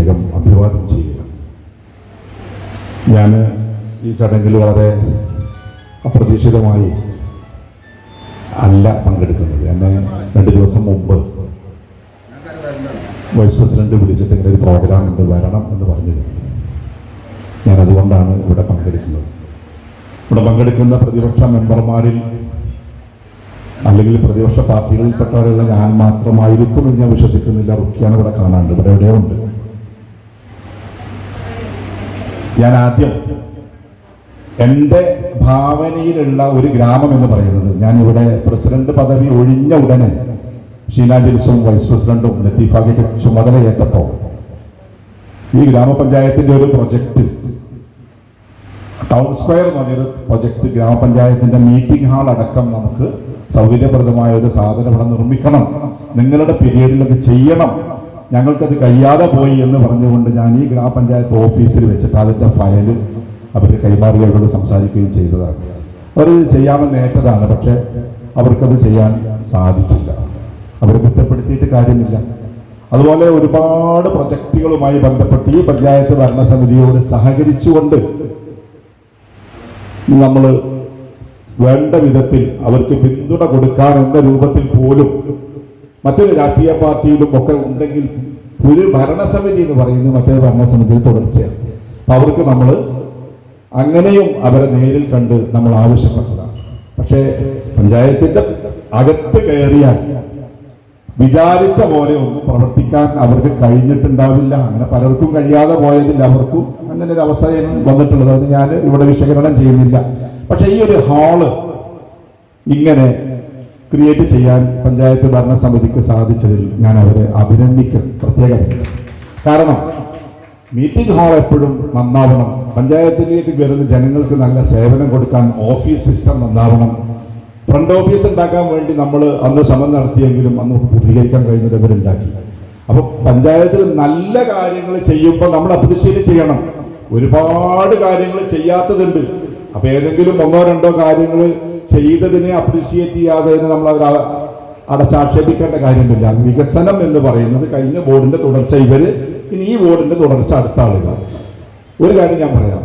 പ്രത്യേകം അഭിവാദം ചെയ്യുക. ഞാൻ ഈ ചടങ്ങിൽ വളരെ അപ്രതീക്ഷിതമായി അല്ല പങ്കെടുക്കുന്നത്. എന്നെ രണ്ട് ദിവസം മുമ്പ് വൈസ് പ്രസിഡന്റ് വിളിച്ചിട്ട് ഇങ്ങനെ ഒരു പ്രോഗ്രാം ഉണ്ട് വരണം എന്ന് പറഞ്ഞിരുന്നു. ഞാൻ അതുകൊണ്ടാണ് ഇവിടെ പങ്കെടുക്കുന്നത്. ഇവിടെ പങ്കെടുക്കുന്ന പ്രതിപക്ഷ മെമ്പർമാരിൽ അല്ലെങ്കിൽ പ്രതിപക്ഷ പാർട്ടികളിൽപ്പെട്ടവരുള്ള ഞാൻ മാത്രമായിരിക്കും എന്ന് ഞാൻ വിശ്വസിക്കുന്നില്ല. റുക്കിയാണ് ഇവിടെ കാണാണ്ട് ഇവിടെ എവിടെയോ ഉണ്ട്. ഞാൻ ആദ്യം എന്റെ ഭാവനയിലുള്ള ഒരു ഗ്രാമം എന്ന് പറയുന്നത് ഞാൻ ഇവിടെ പ്രസിഡന്റ് പദവി ഒഴിഞ്ഞ ഉടനെ ഷീന ജിൽസും വൈസ് പ്രസിഡന്റും ലത്തീഫാക്കിക്ക് ചുമതലയേറ്റപ്പോൾ ഈ ഗ്രാമപഞ്ചായത്തിന്റെ ഒരു പ്രൊജക്ട് ടൗൺ സ്ക്വയർ എന്ന് പറഞ്ഞൊരു പ്രൊജക്ട് ഗ്രാമപഞ്ചായത്തിന്റെ മീറ്റിംഗ് ഹാൾ അടക്കം നമുക്ക് സൗകര്യപ്രദമായ ഒരു സാധനം ഇവിടെ നിർമ്മിക്കണം. നിങ്ങളുടെ പീരീഡിൽ അത് ചെയ്യണം. ഞങ്ങൾക്കത് കഴിയാതെ പോയി എന്ന് പറഞ്ഞുകൊണ്ട് ഞാൻ ഈ ഗ്രാമപഞ്ചായത്ത് ഓഫീസിൽ വെച്ചിട്ട് അതിന്റെ ഫയൽ അവർ കൈമാറി അവരോട് സംസാരിക്കുകയും ചെയ്തതാണ്. അവർ ചെയ്യാമെന്ന് ഏറ്റതാണ് പക്ഷെ അവർക്കത് ചെയ്യാൻ സാധിച്ചില്ല. അവരെ കുറ്റപ്പെടുത്തിയിട്ട് കാര്യമില്ല. അതുപോലെ ഒരുപാട് പ്രൊജക്റ്റുകളുമായി ബന്ധപ്പെട്ട് ഈ പഞ്ചായത്ത് ഭരണസമിതിയോട് സഹകരിച്ചുകൊണ്ട് നമ്മൾ വേണ്ട വിധത്തിൽ അവർക്ക് പിന്തുണ കൊടുക്കാൻ എന്ന രൂപത്തിൽ പോലും മറ്റൊരു രാഷ്ട്രീയ പാർട്ടിയിലും ഒക്കെ ഉണ്ടെങ്കിൽ ഒരു ഭരണസമിതി എന്ന് പറയുന്നത് മറ്റൊരു ഭരണസമിതിയിൽ തുടർച്ചയാണ്. അപ്പൊ അവർക്ക് നമ്മൾ അങ്ങനെയും അവരെ നേരിൽ കണ്ട് നമ്മൾ ആവശ്യപ്പെട്ടതാണ്. പക്ഷേ പഞ്ചായത്തിന്റെ അകത്ത് കയറിയാൽ വിചാരിച്ച പോലെ ഒന്നും പ്രവർത്തിക്കാൻ അവർക്ക് കഴിഞ്ഞിട്ടുണ്ടാവില്ല. അങ്ങനെ പലർക്കും കഴിയാതെ പോയതിൽ അവർക്കും അങ്ങനെ ഒരു അവസരം വന്നിട്ടുള്ളത്. അത് ഞാൻ ഇവിടെ വിശകലനം ചെയ്യുന്നില്ല. പക്ഷെ ഈ ഒരു ഹാൾ ഇങ്ങനെ ക്രിയേറ്റ് ചെയ്യാൻ പഞ്ചായത്ത് ഭരണസമിതിക്ക് സാധിച്ചതിൽ ഞാൻ അവരെ അഭിനന്ദിക്കും പ്രത്യേകം കാരണം മീറ്റിംഗ് ഹാൾ എപ്പോഴും നന്നാവണം. പഞ്ചായത്തിലേക്ക് വരുന്ന ജനങ്ങൾക്ക് നല്ല സേവനം കൊടുക്കാൻ ഓഫീസ് സിസ്റ്റം നന്നാവണം. ഫ്രണ്ട് ഓഫീസ് ഉണ്ടാക്കാൻ വേണ്ടി നമ്മൾ അന്ന് ശ്രമം നടത്തിയെങ്കിലും അന്ന് പൂർത്തീകരിക്കാൻ കഴിഞ്ഞത് ഇവരുണ്ടാക്കി. അപ്പോൾ പഞ്ചായത്തിൽ നല്ല കാര്യങ്ങൾ ചെയ്യുമ്പോൾ നമ്മൾ അപ്രിഷ്യേറ്റ് ചെയ്യണം. ഒരുപാട് കാര്യങ്ങൾ ചെയ്യാത്തതുണ്ട്. അപ്പോൾ ഏതെങ്കിലും ഒന്നോ രണ്ടോ കാര്യങ്ങൾ ചെയ്തതിനെ അപ്രീഷിയേറ്റ് ചെയ്യാതെ നമ്മൾ അവർ അടച്ചാക്ഷേപിക്കേണ്ട കാര്യമില്ല. വികസനം എന്ന് പറയുന്നത് കഴിഞ്ഞ ബോർഡിന്റെ തുടർച്ച ഇവർ ഇനി ഈ ബോർഡിന്റെ തുടർച്ച അടുത്ത ആളുകൾ ഒരു കാര്യം ഞാൻ പറയാം.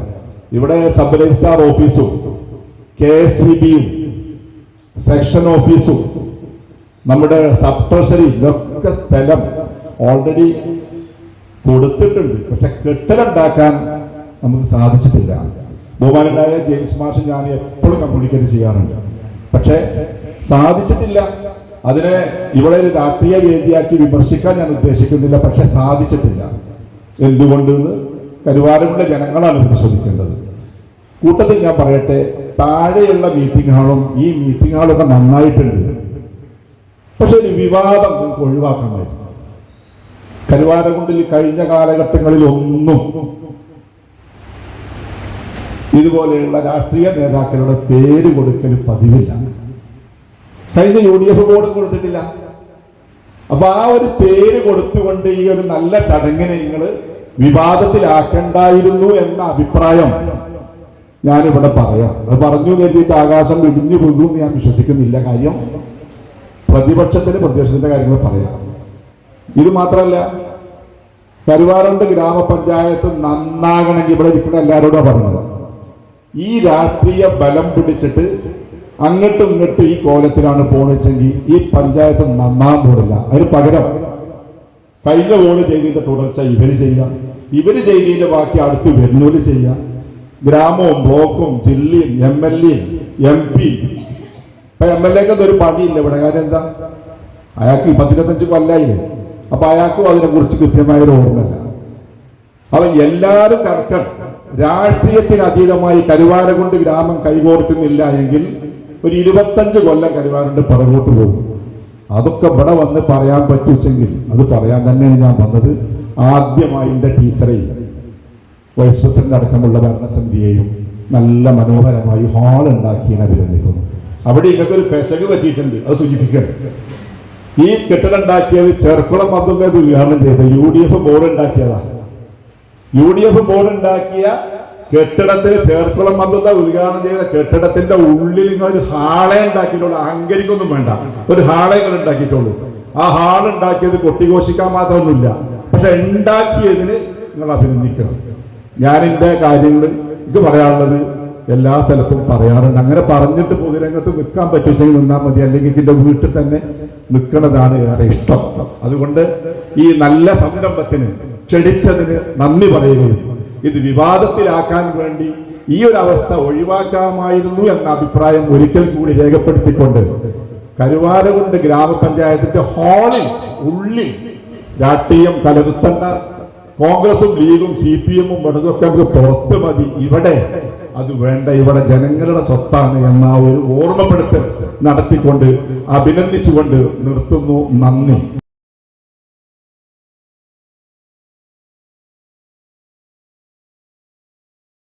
ഇവിടെ സബ് രജിസ്ട്രാർ ഓഫീസും കെ എസ് ബിയും സെക്ഷൻ ഓഫീസും നമ്മുടെ സബ് ട്രഷറി ഇതൊക്കെ സ്ഥലം ഓൾറെഡി കൊടുത്തിട്ടുണ്ട്. പക്ഷെ കെട്ടിടമുണ്ടാക്കാൻ നമുക്ക് സാധിച്ചിട്ടില്ല. ബഹുമാനായ ജെയിംസ് മാഷ് ഞാൻ എപ്പോഴും കമ്മ്യൂണിക്കേറ്റ് ചെയ്യാറുണ്ട്. പക്ഷേ സാധിച്ചിട്ടില്ല. അതിനെ ഇവിടെ ഒരു രാഷ്ട്രീയ വേദിയാക്കി വിമർശിക്കാൻ ഞാൻ ഉദ്ദേശിക്കുന്നില്ല. പക്ഷെ സാധിച്ചിട്ടില്ല. എന്തുകൊണ്ട് കരുവാരമുള്ള ജനങ്ങളാണ് പരിശോധിക്കേണ്ടത് കൂട്ടത്തിൽ ഞാൻ പറയട്ടെ താഴെയുള്ള മീറ്റിംഗ് ഹാളും ഈ മീറ്റിംഗ് ഹാളൊക്കെ നന്നായിട്ടുണ്ട്. പക്ഷെ ഒരു വിവാദം നമുക്ക് ഒഴിവാക്കാൻ പറ്റും കരുവാരകുണ്ടിൽ കഴിഞ്ഞ കാലഘട്ടങ്ങളിൽ ഒന്നും ഇതുപോലെയുള്ള രാഷ്ട്രീയ നേതാക്കളുടെ പേര് കൊടുക്കൽ പതിവില്ല. കഴിഞ്ഞ യു ഡി എഫ് ബോർഡും കൊടുത്തിട്ടില്ല. അപ്പൊ ആ ഒരു പേര് കൊടുത്തുകൊണ്ട് ഈ ഒരു നല്ല ചടങ്ങിനെ നിങ്ങൾ വിവാദത്തിലാക്കണ്ടായിരുന്നു എന്ന അഭിപ്രായം ഞാനിവിടെ പറയാം. അത് പറഞ്ഞു കരുതിയിട്ട് ആകാശം ഇടിഞ്ഞു പോകും ഞാൻ വിശ്വസിക്കുന്നില്ല കാര്യം. പ്രതിപക്ഷത്തിന് പ്രതിപക്ഷത്തിന്റെ കാര്യങ്ങൾ പറയാം. ഇത് മാത്രമല്ല കരുവാറുണ്ട് ഗ്രാമപഞ്ചായത്ത് നന്നാകണമെങ്കിൽ ഇവിടെ ഇരിക്കുന്ന എല്ലാവരോടും പറഞ്ഞത്. ഈ രാഷ്ട്രീയ ബലം പിടിച്ചിട്ട് അങ്ങോട്ടും ഇങ്ങോട്ടും ഈ കോലത്തിലാണ് പോണിച്ചെങ്കിൽ ഈ പഞ്ചായത്ത് നന്നാൻ പോടില്ല അതിന് പകരം കഴിഞ്ഞ ഓട് ചെയ്തതിന്റെ തുടർച്ച ഇവർ ചെയ്യാം ഇവർ ചെയ്തതിന്റെ ബാക്കി അടുത്ത് വരുന്നവര് ചെയ്യാം. ഗ്രാമവും ബ്ലോക്കും ജില്ലയും എം എൽ എയും എം പി. ഇപ്പൊ എം എൽ എക്ക് ഒരു പണിയില്ല ഇവിടെ. കാര്യം എന്താ? അയാൾക്ക് പത്തിരുപത്തഞ്ച് കൊല്ലായില്ലേ? അപ്പൊ അയാൾക്കും അതിനെ കുറിച്ച് കൃത്യമായൊരു ഓർമ്മയില്ല. അപ്പൊ എല്ലാരും കറക്റ്റ് രാഷ്ട്രീയത്തിന് അതീതമായി കരുവാരകൊണ്ട് ഗ്രാമം കൈകോർക്കുന്നില്ല എങ്കിൽ ഒരു ഇരുപത്തഞ്ച് കൊല്ലം കരുവാരുണ്ട് പുറകോട്ട് പോകും. അതൊക്കെ ഇവിടെ വന്ന് പറയാൻ പറ്റൂച്ചെങ്കിൽ അത് പറയാൻ തന്നെയാണ് ഞാൻ വന്നത്. ആദ്യമായി എന്റെ ടീച്ചറെയും വൈസ് പ്രസിഡന്റ് അടക്കമുള്ള ഭരണസമിതിയെയും നല്ല മനോഹരമായി ഹാൾ ഉണ്ടാക്കിയതിനെ അഭിനന്ദിക്കുന്നു അവിടെ ഇതൊക്കെ ഒരു പെശക് പറ്റിയിട്ടുണ്ട്. അത് സൂചിപ്പിക്കണം. ഈ കെട്ടിടം ഉണ്ടാക്കിയത് ചെർക്കുളം മന്ത്രിനെ ഉദ്ഘാടനം ചെയ്ത യു ഡി എഫ് ബോർഡ് ഉണ്ടാക്കിയതാണ് യു ഡി എഫ് ബോർഡ് ഉണ്ടാക്കിയ കെട്ടിടത്തിന് ചേർക്കുളം മന്ദത ഉദ്ഘാടനം ചെയ്ത കെട്ടിടത്തിന്റെ ഉള്ളിൽ നിങ്ങൾ ഒരു ഹാളെ ഉണ്ടാക്കിയിട്ടുള്ളൂ. അഹങ്കരിക്കൊന്നും വേണ്ട. ഒരു ഹാളെ നിങ്ങൾ ഉണ്ടാക്കിയിട്ടുള്ളൂ. ആ ഹാൾ ഉണ്ടാക്കിയത് കൊട്ടിഘോഷിക്കാൻ മാത്രമൊന്നുമില്ല. പക്ഷെ ഉണ്ടാക്കിയതിന് നിങ്ങൾ അഭിനന്ദിക്കണം. ഞാൻ എന്റെ കാര്യങ്ങൾ ഇത് പറയാനുള്ളത് എല്ലാ സ്ഥലത്തും പറയാറുണ്ട്. അങ്ങനെ പറഞ്ഞിട്ട് പൊതുരംഗത്ത് നിൽക്കാൻ പറ്റുമെങ്കിൽ നിന്നാൽ മതി. അല്ലെങ്കിൽ ഇതിന്റെ വീട്ടിൽ തന്നെ നിൽക്കുന്നതാണ് ഏറെ ഇഷ്ടം. അതുകൊണ്ട് ഈ നല്ല സംരംഭത്തിന് ക്ഷണിച്ചതിന് നന്ദി പറയുകയും ഇത് വിവാദത്തിലാക്കാൻ വേണ്ടി ഈ ഒരു അവസ്ഥ ഒഴിവാക്കാമായിരുന്നു എന്ന അഭിപ്രായം ഒരിക്കൽ കൂടി രേഖപ്പെടുത്തിക്കൊണ്ട് കരുവാരകുണ്ട് ഗ്രാമപഞ്ചായത്തിന്റെ ഹാളിൽ ഉള്ളിൽ രാഷ്ട്രീയം കലർത്തേണ്ട കോൺഗ്രസും ലീഗും സി പി എമ്മും ഇടതൊക്കെ നമുക്ക് പുറത്ത് മതി. ഇവിടെ അത് വേണ്ട. ഇവിടെ ജനങ്ങളുടെ സ്വത്താണ് എന്ന ഒരു ഓർമ്മപ്പെടുത്തൽ നടത്തിക്കൊണ്ട് അഭിനന്ദിച്ചുകൊണ്ട് നിർത്തുന്നു. നന്ദി.